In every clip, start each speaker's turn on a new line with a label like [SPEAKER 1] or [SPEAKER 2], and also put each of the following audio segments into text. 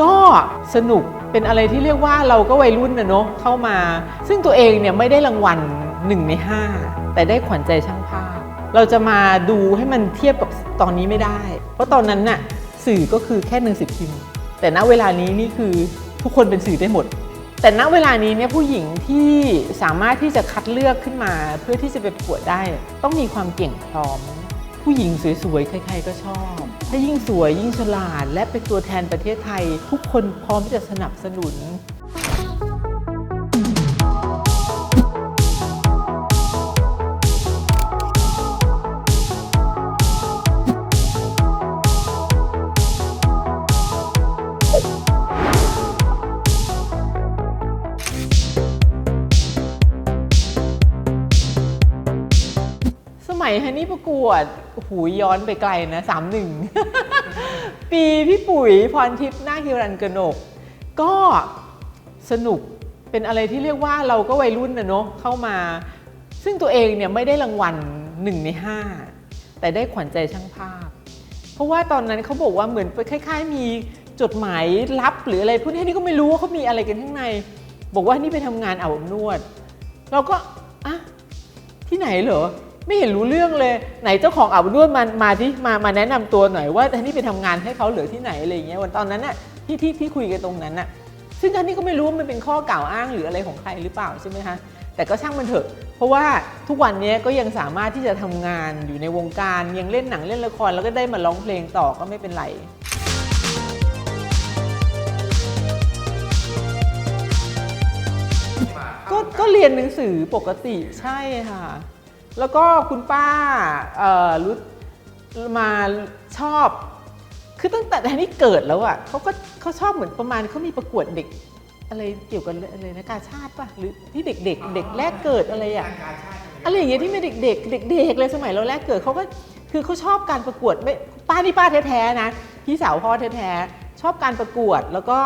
[SPEAKER 1] ก็สนุกเป็นอะไรที่เรียกว่าเราก็วัยรุ่นนะเนาะเข้ามา ซึ่งตัวเองเนี่ยไม่ได้รางวัล1ใน5แต่ได้ขวัญใจช่างภาพ เราจะมาดูให้มันเทียบกับตอนนี้ไม่ได้ เพราะตอนนั้นน่ะสื่อก็คือแค่หนึ่งสิบพิมพ์ แต่ณเวลานี้นี่คือทุกคนเป็นสื่อได้หมด แต่ณเวลานี้เนี่ยผู้หญิงที่สามารถที่จะคัดเลือกขึ้นมา เพื่อที่จะไปประกวดได้ ต้องมีความเก่งพร้อม ผู้หญิงสวยๆ ใครๆ ก็ชอบ ถ้ายิ่งสวยยิ่งฉลาด และเป็นตัวแทนประเทศไทย ทุกคนพร้อมที่จะสนับสนุน มัยฮันนี่ประกวดหูยย้อนไปไกลนะสามหนึ่งปีพี่ปุ๋ยพรทิพย์หน้าคฮิรันกนก ก็สนุกเป็นอะไรที่เรียกว่าเราก็วัยรุ่นนะเนาะเข้ามา ซึ่งตัวเองเนี่ยไม่ได้รางวัลหนึ่งใน5แต่ได้ขวัญใจช่างภาพ เพราะว่าตอนนั้นเขาบอกว่าเหมือนคล้าย ๆ มีจดหมายลับหรืออะไรพวกนี้นี่ก็ไม่รู้ว่าเขามีอะไรกันข้างใน บอกว่านี่ไปทำงานอาบอบนวด เราก็อะที่ไหนเหรอ ไม่เห็นรู้เรื่องเลย ไหนเจ้าของอาบอบนวดมามาที่มามาแนะนำตัวหน่อยว่าท่านนี่ไปทำงานให้เขาเหลือที่ไหนอะไรอย่างเงี้ยวันตอนนั้นน่ะที่ที่ที่คุยกันตรงนั้นน่ะซึ่งท่านนี่ก็ไม่รู้ว่ามันเป็นข้อกล่าวอ้างหรืออะไรของใครหรือเปล่าใช่ไหมคะแต่ก็ช่างมันเถอะ เพราะว่าทุกวันนี้ก็ยังสามารถที่จะทำงานอยู่ในวงการ ยังเล่นหนังเล่นละครแล้วก็ได้มาร้องเพลงต่อก็ไม่เป็นไรก็ก็เรียนหนังสือปกติใช่ค่ะ แล้วก็คุณป้าเอ่อรู้มาชอบคือตั้งแต่ที่เกิดแล้วอะเขาก็เขาชอบเหมือนประมาณเขามีประกวดเด็กอะไรเกี่ยวกับอะไรนะกาชาติป่ะหรือที่เด็ก ๆ เด็กแรกเกิดอะไรอะอะไรอย่างเงี้ยที่ไม่เด็กๆเด็กๆเลยสมัยเราแรกเกิดเขาก็คือเขาชอบการประกวดไม่ป้านี่ป้าแท้ๆนะพี่สาวพ่อแท้ๆชอบการประกวดแล้วก็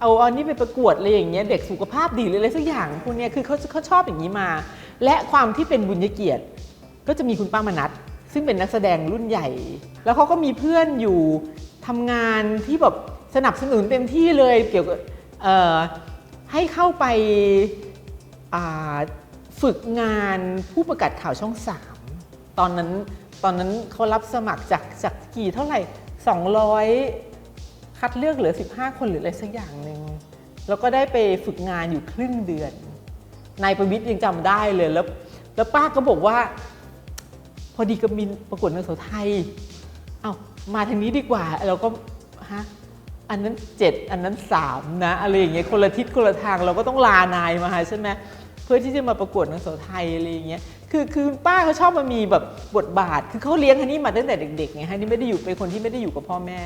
[SPEAKER 1] เอาอันนี้ไปประกวดอะไรอย่างเงี้ยเด็กสุขภาพดีหรืออะไรสักอย่างพวกเนี้ยคือเขาเขาชอบอย่างนี้มา และความที่เป็นบุญเกียรติ ก็จะมีคุณป้ามนัทซึ่งเป็นนักแสดงรุ่นใหญ่ แล้วเขาก็มีเพื่อนอยู่ทำงานที่แบบสนับสนุนเต็มที่เลยเกี่ยวกับให้เข้าไปาฝึกงานผู้ประกาศข่าวช่อง3ตอนนั้นตอนนั้นเขารับสมัครจากจากกี่เท่าไหร่ 200 คัดเลือกเหลือ 15 คนหรืออะไรสักอย่างหนึ่งแล้วก็ได้ไปฝึกงานอยู่ครึ่งเดือน นายประวิทย์ยังจำได้เลยแล้ว แล้วป้าก็บอกว่า พอดีกับมินประกวดนางสาวไทยเอามาทางนี้ดีกว่าเราก็ฮะอันนั้นเจ็ดอันนั้นสามนะอะไรอย่างเงี้ยคนละทิศคนละทางเราก็ต้องลานายมาใช่ไหมเพื่อที่จะมาประกวดนางสาวไทยอะไรอย่างเงี้ยคือคือป้าเขาชอบมามีแบบบทบาท คือเขาเลี้ยงฮันนี่มาตั้งแต่เด็กๆไงฮันนี่ไม่ได้อยู่เป็นคนที่ไม่ได้อยู่กับพ่อแม่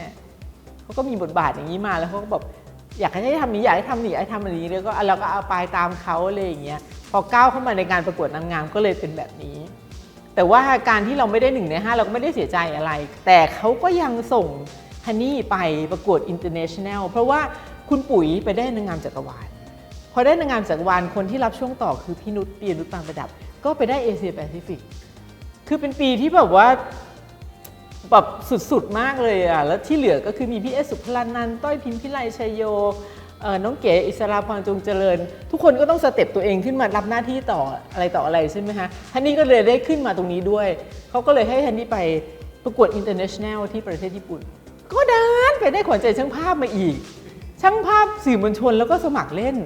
[SPEAKER 1] เขาก็มีบทบาทอย่างนี้มาแล้วเขาก็แบบ อยากให้ทำนี้อยากให้ทำนี้อยากให้ทำอันนี้แล้วก็เราก็เอาไปตามเขาอะไรอย่างเงี้ยพอก้าวเข้ามาในการประกวดนางงามก็เลยเป็นแบบนี้ แต่ว่าการที่เราไม่ได้หนึ่งในห้าเราก็ไม่ได้เสียใจอะไร แต่เขาก็ยังส่งฮันนี่ไปประกวด international เพราะว่าคุณปุ๋ยไปได้นางงามจักรวาลพอได้นางงามจักรวาลคนที่รับช่วงต่อคือพี่นุชปียนุชปานประดับ ก็ไปได้เอเชียแปซิฟิกคือเป็นปีที่แบบว่า แบบสุดๆ มากเลยอะ แล้วที่เหลือก็คือมีพี่เอสุพลานันต้อยพิมพิไลชัยโยน้องเก๋อิสราพรจงเจริญ ทุกคนก็ต้องสเต็ปตัวเองขึ้นมารับหน้าที่ต่ออะไรต่ออะไรใช่ไหมฮะฮันนี่ก็เลยได้ขึ้นมาตรงนี้ด้วย เขาก็เลยให้ฮันนี่ไปประกวด international ที่ประเทศญี่ปุ่น ก็ดานไปได้ขวัญใจช่างภาพมาอีก ช่างภาพสื่อมวลชนแล้วก็สมัครเล่น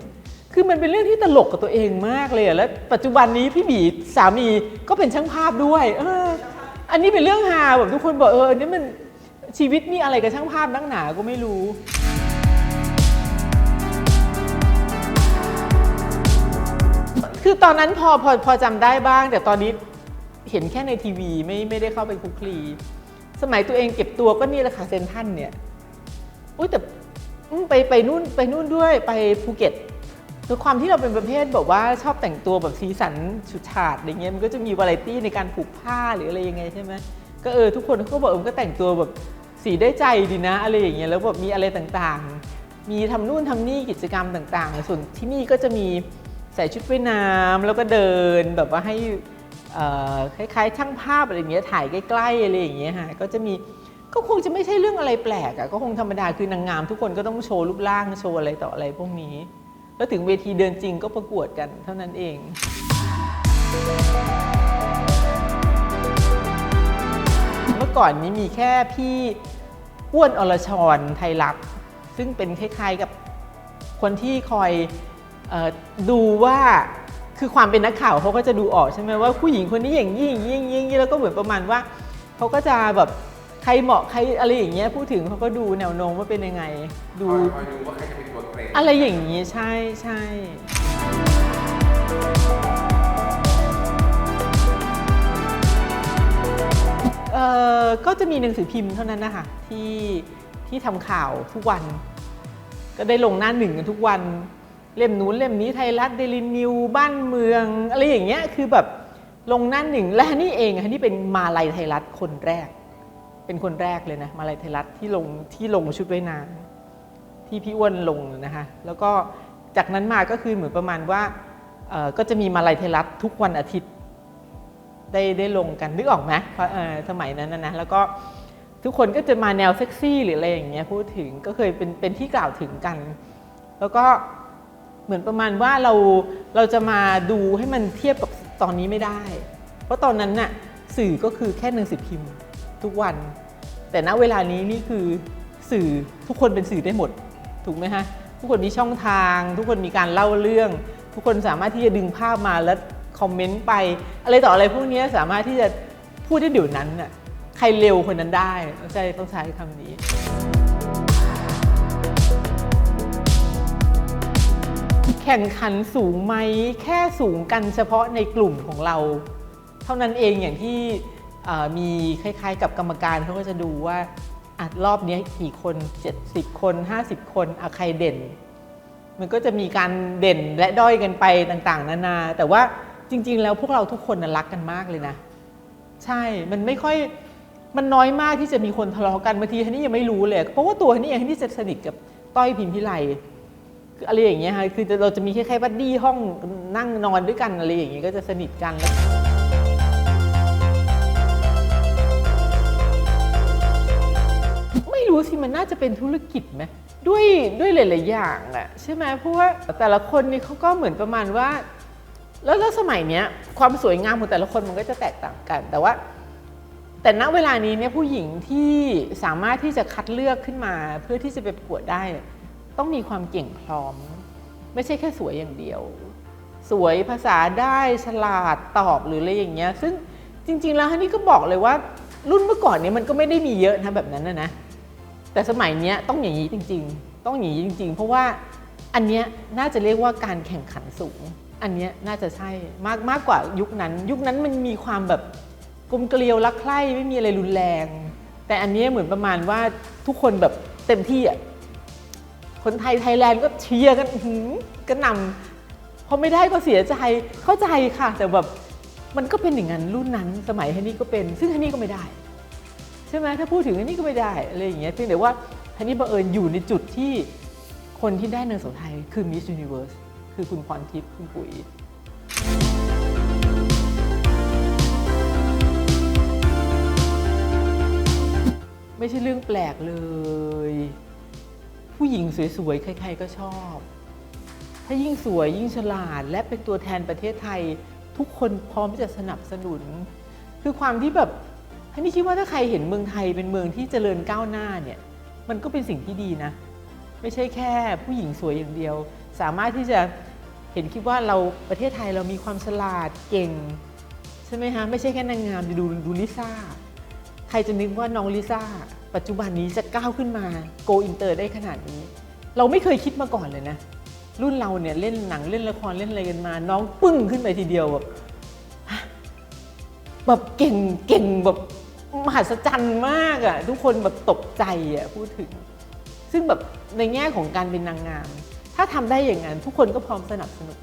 [SPEAKER 1] คือมันเป็นเรื่องที่ตลกกับตัวเองมากเลยแล้วปัจจุบันนี้พี่บีสามีก็เป็นช่างภาพด้วย เออ อันนี้เป็นเรื่องฮาแบบทุกคนบอกเอออันนี่มันชีวิตนี่อะไรกับช่างภาพนักหนาก็ไม่รู้ คือตอนนั้นพอพอพอจำได้บ้าง แต่ตอนนี้เห็นแค่ในทีวีไม่ไม่ได้เข้าไปคุกคลี สมัยตัวเองเก็บตัวก็นี่แหละค่ะเซนทันเนี่ย อุ้ยแต่ไปไปนู่นไปนู่นด้วยไปภูเก็ต ด้วยความที่เราเป็นประเภทแบบว่าชอบแต่งตัวแบบสีสันฉุดฉาดอะไรเงี้ยมันก็จะมีวาไรตี้ในการผูกผ้าหรืออะไรยังไงใช่ไหมก็เออทุกคนก็บอกเออมก็แต่งตัวแบบสีได้ใจดีนะอะไรอย่างเงี้ยแล้วแบบมีอะไรต่างๆ มีทำนู่นทำนี่กิจกรรมต่างๆ ส่วนที่นี่ก็จะมีใส่ชุดว่ายน้ำแล้วก็เดินแบบว่าให้คล้ายๆช่างภาพอะไรเงี้ยถ่ายใกล้ๆอะไรอย่างเงี้ยค่ะก็จะมีก็คงจะไม่ใช่เรื่องอะไรแปลกอะก็คงธรรมดาคือนางงามทุกคนก็ต้องโชว์รูปร่างโชว์อะไรต่ออะไรพวกนี้ แล้วถึงเวทีเดินจริงก็ประกวดกันเท่านั้นเองเมื่อก่อนนี้มีแค่พี่อ้วนอรชรไทยรัฐซึ่งเป็นคล้ายๆกับคนที่คอยออดูว่าคือความเป็นนักข่าวเขาก็จะดูออกใช่ไหมว่าผู้หญิงคนนี้อย่างนี้อย่งนี้อย่งนี้อย่งแล้วก็เหมือนประมาณว่าเขาก็จะแบบใครเหมาะใครอะไรอย่างเงี้ยพูดถึงเขาก็ดูแนวโน้มว่าเป็นยังไง ดู
[SPEAKER 2] คอยดูว่าใครจะเป็นตัวเกร
[SPEAKER 1] อะไรอย่างนี้ใช่ใช่เอ่อก็จะมีหนังสือพิมพ์เท่านั้นนะคะที่ที่ทำข่าวทุกวัน ก็ได้ลงหน้าหนึ่งกันทุกวัน เล่มนู้นเล่มนี้ไทยรัฐเดลินิวบ้านเมือง อะไรอย่างเงี้ยคือแบบลงหน้าหนึ่งและนี่เองอะนี่เป็นมาลัยไทยรัฐคนแรก เป็นคนแรกเลยนะมาลัยไทยรัฐที่ลงที่ลงชุดว่ายน้ำ ที่พี่อ้วนลงนะคะแล้วก็จากนั้นมาก็คือเหมือนประมาณว่าก็จะมีมาลัยไทยรัฐทุกวันอาทิตย์ ได้ได้ลงกันนึกออกไหมสมัยนั้นนะนะแล้วก็ทุกคนก็จะมาแนวเซ็กซี่หรืออะไรอย่างเงี้ยพูดถึงก็เคยเป็นเป็นที่กล่าวถึงกัน แล้วก็เหมือนประมาณว่าเราเราจะมาดูให้มันเทียบกับตอนนี้ไม่ได้ เพราะตอนนั้นน่ะสื่อก็คือแค่หนังสือพิมพ์ทุกวัน แต่ณเวลานี้นี่คือสื่อทุกคนเป็นสื่อได้หมด ถูกไหมฮะทุกคนมีช่องทาง ทุกคนมีการเล่าเรื่อง ทุกคนสามารถที่จะดึงภาพมาแล้วคอมเมนต์ไป อะไรต่ออะไรพวกนี้สามารถที่จะพูดได้เดี๋ยวนั้นน่ะใครเร็วคนนั้นได้ใช่ต้องใช้คำนี้แข่งขันสูงไหมแค่สูงกันเฉพาะในกลุ่มของเรา เท่านั้นเองอย่างที่มีคล้ายๆ กับกรรมการเขาก็จะดูว่า อะรอบนี้กี่คน 70 คน 50 คนอะใครเด่น มันก็จะมีการเด่นและด้อยกันไปต่างๆ นานา แต่ว่าจริง ๆ แล้วพวกเราทุกคนนะรักกันมากเลยนะ ใช่มันไม่ค่อยมันน้อยมากที่จะมีคนทะเลาะกันบางทีฮันนี่ยังไม่รู้เลย เพราะว่าตัวฮันนี่เองฮันนี่จะสนิทกับต้อยพิมพิไลคืออะไรอย่างเงี้ยค่ะคือเราจะมีแค่แค่บัดดี้ห้องนั่งนอนด้วยกันอะไรอย่างเงี้ยก็จะสนิทกันแล้ว รู้สิมันน่าจะเป็นธุรกิจไหมด้วยด้วยหลาย ๆ อย่างอะใช่ไหมเพราะว่าแต่ละคนนี่เขาก็เหมือนประมาณว่า แล้วแล้วสมัยเนี้ยความสวยงามของแต่ละคนมันก็จะแตกต่างกัน แต่ว่า แต่ณเวลานี้เนี่ยผู้หญิงที่สามารถที่จะคัดเลือกขึ้นมา เพื่อที่จะไปประกวดได้ ต้องมีความเก่งพร้อม ไม่ใช่แค่สวยอย่างเดียว สวยภาษาได้ฉลาดตอบหรืออะไรอย่างเงี้ยซึ่งจริง ๆ แล้วฮันนี่ก็บอกเลยว่ารุ่นเมื่อก่อนเนี้มันก็ไม่ได้มีเยอะนะแบบนั้นนะนะ แต่สมัยนี้ต้องอย่างนี้จริง ๆ ต้องอย่างนี้จริง ๆ เพราะว่าอันเนี้ยน่าจะเรียกว่าการแข่งขันสูง อันเนี้ยน่าจะใช่มากมากกว่ายุคนั้น ยุคนั้นมันมีความแบบกลมเกลียวรักใคร่ไม่มีอะไรรุนแรง แต่อันนี้เหมือนประมาณว่าทุกคนแบบเต็มที่อะคนไทยไทยแลนด์ก็เชียร์กันหือกระนำพอไม่ได้ก็เสียใจเข้าใจค่ะ แต่แบบมันก็เป็นอย่างนั้นรุ่นนั้นสมัยฮันนี่ก็เป็น ซึ่งฮันนี่ก็ไม่ได้ ใช่ไหมถ้าพูดถึงนนี่ก็ไม่ได้อะไรอย่างเงี้ยเพียงแต่ว่าฮันนี่บังเอิญอยู่ในจุดที่คนที่ได้นางสาวไทยคือมิส s u นิเวิร์สคือคุณพรทิพย์คุณปุ๋ยไม่ใช่เรื่องแปลกเลย ผู้หญิงสวยๆ ใครๆ ก็ชอบ ถ้ายิ่งสวยยิ่งฉลาด และเป็นตัวแทนประเทศไทย ทุกคนพร้อมที่จะสนับสนุน คือความที่แบบ ฮันนี่คิดว่าถ้าใครเห็นเมืองไทยเป็นเมืองที่เจริญก้าวหน้าเนี่ย มันก็เป็นสิ่งที่ดีนะ ไม่ใช่แค่ผู้หญิงสวยอย่างเดียว สามารถที่จะเห็นคิดว่าเราประเทศไทยเรามีความฉลาดเก่ง ใช่ไหมฮะ ไม่ใช่แค่นางงามดูดูลิซ่า ใครจะนึกว่าน้องลิซ่า ปัจจุบันนี้จะก้าวขึ้นมาโกอินเตอร์ได้ขนาดนี้ เราไม่เคยคิดมาก่อนเลยนะ รุ่นเราเนี่ยเล่นหนังเล่นละครเล่นอะไรกันมา น้องปึ้งขึ้นไปทีเดียวแบบแบบเก่งเก่งแบบ มหัศจรรย์มากอะ่ะทุกคนแบบตกใจอะ่ะพูดถึง ซึ่งแบบในแง่ของการเป็นนางงาม ถ้าทำได้อย่างนั้น ทุกคนก็พร้อมสนับสนุน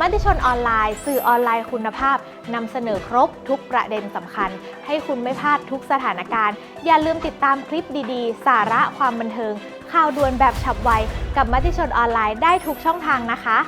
[SPEAKER 3] มติชนออนไลน์ สื่อออนไลน์คุณภาพนำเสนอครบทุกประเด็นสำคัญ ให้คุณไม่พลาดทุกสถานการณ์ อย่าลืมติดตามคลิปดีๆ สาระความบันเทิง ข่าวด่วนแบบฉับไว กับมติชนออนไลน์ได้ทุกช่องทางนะคะ